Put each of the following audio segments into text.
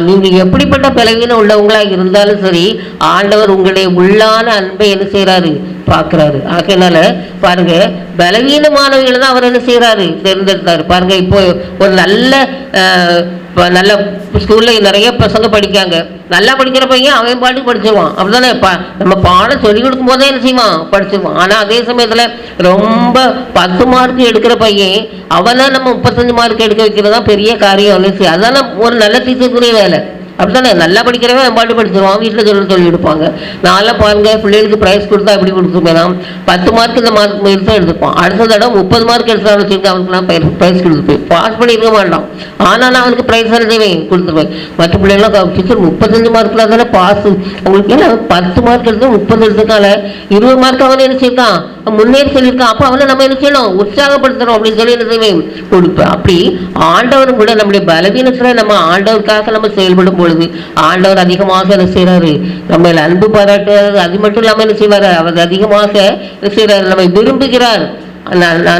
நீங்கள் எப்படிப்பட்ட பலவீனம் உள்ளவங்களாக இருந்தாலும் சரி ஆண்டவர் உங்களுடைய உள்ளான அன்பை என்ன செய்கிறாரு பார்க்கறாரு. ஆகையினால பாருங்க பலவீனமானவங்களை தான் அவர் என்ன செய்கிறாரு தேர்ந்தெடுத்தார். பாருங்க இப்போ ஒரு நல்ல நல்ல ஸ்கூலில் நிறைய பசங்க படிக்காங்க. நல்லா படிக்கிற பையன் அவன் பாட்டுக்கு படிச்சிருவான். அப்படிதானே பா நம்ம பாடம் சொல்லிக் கொடுக்கும் போதே என்ன செய்வான்? படிச்சிருவான். ஆனால் அதே சமயத்தில் ரொம்ப பத்து மார்க் எடுக்கிற பையன் அவனை நம்ம முப்பத்தஞ்சு மார்க் எடுக்க வைக்கிறது தான் பெரிய காரியம். இல்லை சரி, ஒரு நல்ல டீச்சருக்குரிய வேலை. அப்படித்தானே? நல்லா படிக்கிறவன் எம்பாட்டு படிச்சிருவான். வீட்டில் சொல்லி சொல்லி கொடுப்பாங்க நான்லாம் பாருங்க பிள்ளைகளுக்கு ப்ரைஸ் கொடுத்தா எப்படி கொடுத்துருப்பேன் நான்? பத்து மார்க் இந்த மார்க் எடுத்தா எடுத்துப்பான். அடுத்த தடவை முப்பது மார்க் எடுத்தான்னு வச்சுருக்கேன் அவனுக்கு நான் ப்ரைஸ் கொடுத்துருப்பேன். பாஸ் பண்ணியிருக்க மாட்டான். ஆனால் நான் அவனுக்கு ப்ரைஸ் எழுதுவேன் கொடுத்துருவேன் மற்ற பிள்ளைங்களாம் டீச்சர் முப்பத்தஞ்சு மார்க்கில் தானே பாஸ் அவங்களுக்கு ஏன்னா பத்து மார்க் எடுத்து முப்பது எடுத்துக்கால இருபது மார்க் அவன் என்ன செய்யிருக்கான் முன்னேறி சொல்லியிருக்கான். அப்போ அவனை நம்ம என்ன செய்யணும்? உற்சாகப்படுத்தணும் அப்படின்னு சொல்லி என்ன செய்வேன் கொடுப்பேன். அப்படி ஆண்டவர் கூட நம்முடைய பலவீனத்தில் நம்ம ஆண்டவருக்காக நம்ம செயல்படும் பொழுது ஆண்டவர் அதிகமாக என்ன செய்கிறாரு நம்ம அன்பு பாராட்டுறாரு அது மட்டும் இல்லாமல் என்ன செய்வார்? அவர் அதிகமாக என்ன செய்கிறார் நம்மை விரும்புகிறார்.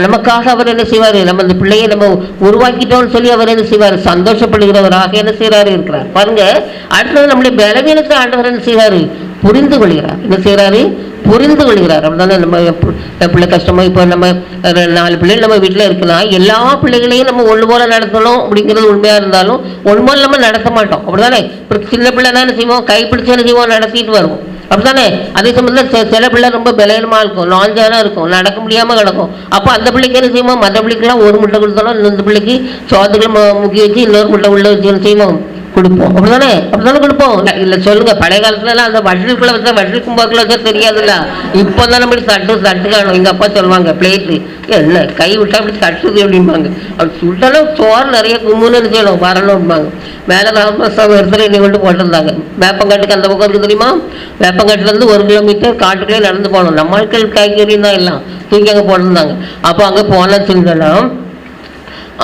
நமக்காக அவர் என்ன செய்வார்? நம்ம இந்த பிள்ளையை நம்ம உருவாக்கிட்டோம்னு சொல்லி அவர் என்ன செய்வார்? சந்தோஷப்படுகிறவராக என்ன செய்கிறாரு இருக்கிறார். பாருங்க அடுத்தது நம்முடைய பலவீனத்தை ஆண்டவர் என்ன செய்கிறாரு புரிந்து கொள்கிறார். என்ன செய்கிறாரு புரிந்து கொள்கிறார். அப்படிதானே நம்ம பிள்ளை கஷ்டமாக இப்போ நம்ம நாலு பிள்ளைகள் நம்ம வீட்டில் இருக்கலாம் எல்லா பிள்ளைகளையும் நம்ம ஒன்று போல நடத்தணும் அப்படிங்கிறது உண்மையாக இருந்தாலும் ஒன்று போல நம்ம நடத்த மாட்டோம். அப்படிதானே இப்போ சின்ன பிள்ளைனா என்ன செய்வோம்? கைப்பிடிச்சு என்ன செய்வோம்? நடத்திட்டு வருவோம். அப்படிதானே அதே சமயத்தில் சில- சில பிள்ளை ரொம்ப பலகீனமாக இருக்கும் லாஞ்சானா இருக்கும் நடக்க முடியாமல் கிடக்கும். அப்போ அந்த பிள்ளைக்கு என்ன செய்வோம்? மற்ற பிள்ளைக்கெல்லாம் ஒரு முட்டை கொடுத்தாலும் இந்த பிள்ளைக்கு சோத்துக்களை மு- வச்சு இன்னொரு முட்டை உள்ள வச்சு என்ன செய்வோம்? கொடுப்போம். அப்படிதானே அப்படிதானே கொடுப்போம்? இல்ல, சொல்லுங்க. பழைய காலத்துலலாம் அந்த வட்டிலுக்குள்ள வச்சா வட்டில் கும்பாக்குள்ள வச்சா தெரியாதுல்ல? இப்போ தான் நம்ம தட்டு தட்டு காணும். எங்க அப்பா சொல்லுவாங்க பிளேட்டு. என்ன கை விட்டா அப்படி தட்டுது அப்படிம்பாங்க. அப்படி சுட்டாலும் சோறு நிறைய கும்முன்னு செய்யணும்? வரணும்பாங்க. மேலே ராமசாமி இடத்துல என்னை கொண்டு போட்டிருந்தாங்க. வேப்பங்காட்டுக்கு அந்த பக்கம் இருக்கு தெரியுமா? வேப்பங்காட்டுல இருந்து ஒரு கிலோமீட்டர் காட்டுக்குள்ளே நடந்து போகணும். நம்ம ஆட்கள் காய்கறி தான் எல்லாம் தூக்கி அங்கே போட்டிருந்தாங்க. அப்போ அங்கே போனாச்சுன்னா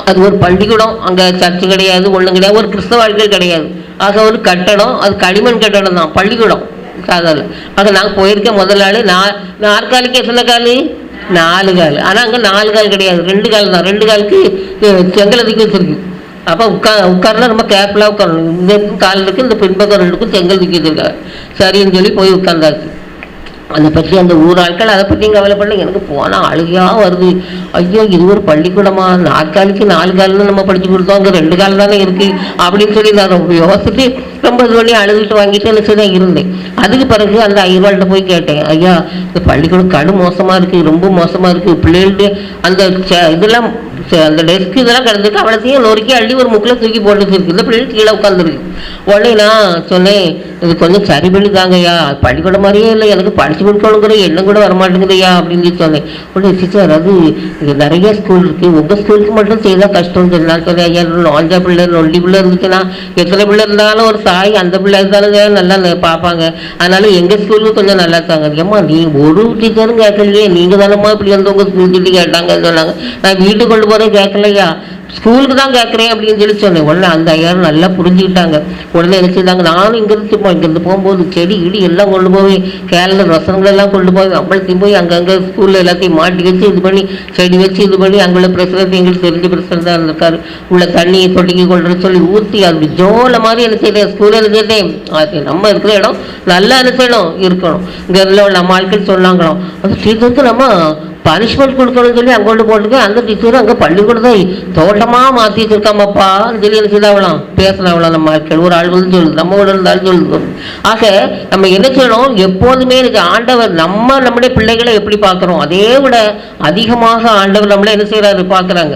அது ஒரு பள்ளிக்கூடம் அங்கே சர்ச்சு கிடையாது ஒன்றும் கிடையாது ஒரு கிறிஸ்தவ வாழ்க்கை கிடையாது. ஆக ஒரு கட்டடம் அது களிமண் கட்டடம் தான் பள்ளிக்கூடம் சாதாரண. ஆக நாங்கள் போயிருக்கேன் முதல் நாள் நான் நாற்காலிக்கு எத்தனை கால்? நாலு கால். ஆனால் அங்கே நாலு கால் கிடையாது ரெண்டு கால் தான் ரெண்டு காலுக்கு செங்கல் அதிகம் வச்சுருக்கு. அப்போ உட்கா உட்காருனா ரொம்ப கேர்ஃபுல்லாக உட்காரணும். இந்த பக்கம் கால் இருக்கு இந்த பின்பக்கம் ரெண்டுக்கும் செங்கல் தூக்கி வச்சிருக்காங்க சரின்னு சொல்லி போய் உட்காந்தாச்சு அதை பற்றி அந்த ஊர் ஆட்கள் அதை பற்றியும் கவலைப்படல எனக்கு போனால் அழுகையாக வருது. ஐயோ இது ஒரு பள்ளிக்கூடமா? நாற்காலிக்கு நாலு காலில் நம்ம படித்து கொடுத்தோம். அங்கே ரெண்டு கால் தானே இருக்குது அப்படின்னு சொல்லி நான் ரொம்ப யோசிச்சுட்டு ரொம்ப இது பண்ணி அழுதுட்டு வாங்கிட்டு என்ன செய்ய இருந்தேன். அதுக்கு பிறகு அந்த ஐயர்வாள்கிட்ட போய் கேட்டேன் ஐயா இந்த பள்ளிக்கூடம் கடு மோசமாக இருக்குது ரொம்ப மோசமாக இருக்குது பிள்ளைகளுடைய அந்த இதெல்லாம் அந்த டெஸ்க் இதெல்லாம் கிடந்திருக்கு அவ்வளோத்தையும் நொறுக்கி அள்ளி ஒரு முக்கில் தூக்கி போட்டு இந்த பிள்ளைகள் கீழே உட்காந்துருக்கு உடனே நான் சொன்னேன் இது கொஞ்சம் சரி பண்ணி தாங்கய்யா. பள்ளிக்கூடம் மாதிரியே இல்லை. எனக்கு படிச்சு கொடுக்கணுங்கிற எண்ணம் கூட வரமாட்டேங்குதுய்யா அப்படின்னு சொல்லி சொன்னேன். உடனே டீச்சர் அது இது நிறைய ஸ்கூல் இருக்குது உங்கள் ஸ்கூலுக்கு மட்டும் செய்தால் கஷ்டம் சொல்லி நான் சொன்னேன். ஐயா நாலஞ்சா பிள்ளை நொண்டி பிள்ளை இருந்துச்சுன்னா எத்தனை பிள்ளை இருந்தாலும் ஒரு தாய் அந்த பிள்ளை இருந்தாலும் நல்லா பார்ப்பாங்க. அதனால எங்கள் ஸ்கூலுக்கு கொஞ்சம் நல்லா இருக்காங்க. ஏம்மா நீ ஒரு டீச்சரும் கேட்கலையே. நீங்கள் தானம்மா இப்படி வந்து உங்கள் ஸ்கூல் சொல்லி கேட்டாங்கன்னு சொன்னாங்க. நான் வீட்டுக்கு கொண்டு போகிறேன் கேட்கலையா? ஸ்கூலுக்கு தான் கேட்குறேன் அப்படின்னு சொல்லி சொன்னேன். உடனே அந்த ஐயாரும் நல்லா புரிஞ்சுக்கிட்டாங்க. உடனே என்ன செய்தாங்க நானும் இங்கேருந்து சும்மா இங்கேருந்து போகும்போது செடி இடி எல்லாம் கொண்டு போய் கேரள ரசங்களெல்லாம் கொண்டு போய் அம்பளத்தையும் போய் அங்கங்கே ஸ்கூலில் எல்லாத்தையும் மாட்டி வச்சு இது பண்ணி செடி வச்சு இது பண்ணி அங்குள்ள பிரசனத்தை எங்களுக்கு தெரிஞ்ச பிரசிடண்ட் தான் இருந்திருக்காரு. உள்ள தண்ணியை தொடங்கி கொண்டு சொல்லி ஊற்றி அப்படி ஜோல மாதிரி என்ன செய்யறேன் ஸ்கூலில் என்ன செய்யறேன் அது நம்ம இருக்கிற இடம் நல்லா என்ன செய்யணும்? இருக்கணும். இங்கே உள்ள நம்ம ஆட்கள் சொன்னாங்களோ அது டீச்சருக்கு நம்ம பனிஷ்மெண்ட் கொடுக்கணும்னு சொல்லி அங்கே கொண்டு அந்த டீச்சர் அங்கே பள்ளிக்கூடத்தை தோட்டமாக மாற்றி வச்சிருக்காமப்பா சொல்லி என்ன செய்தாவலாம் பேசினாவலாம் நம்ம ஆட்கள் ஒரு ஆள் வந்து சொல்லுது நம்ம ஊரில் இருந்தாலும் சொல்லுது. ஆக நம்ம என்ன செய்யணும்? எப்போதுமே எனக்கு ஆண்டவர் நம்ம நம்முடைய பிள்ளைகளை எப்படி பார்க்குறோம்? அதே விட அதிகமாக ஆண்டவர் நம்மளை என்ன செய்கிறாரு பார்க்குறாங்க.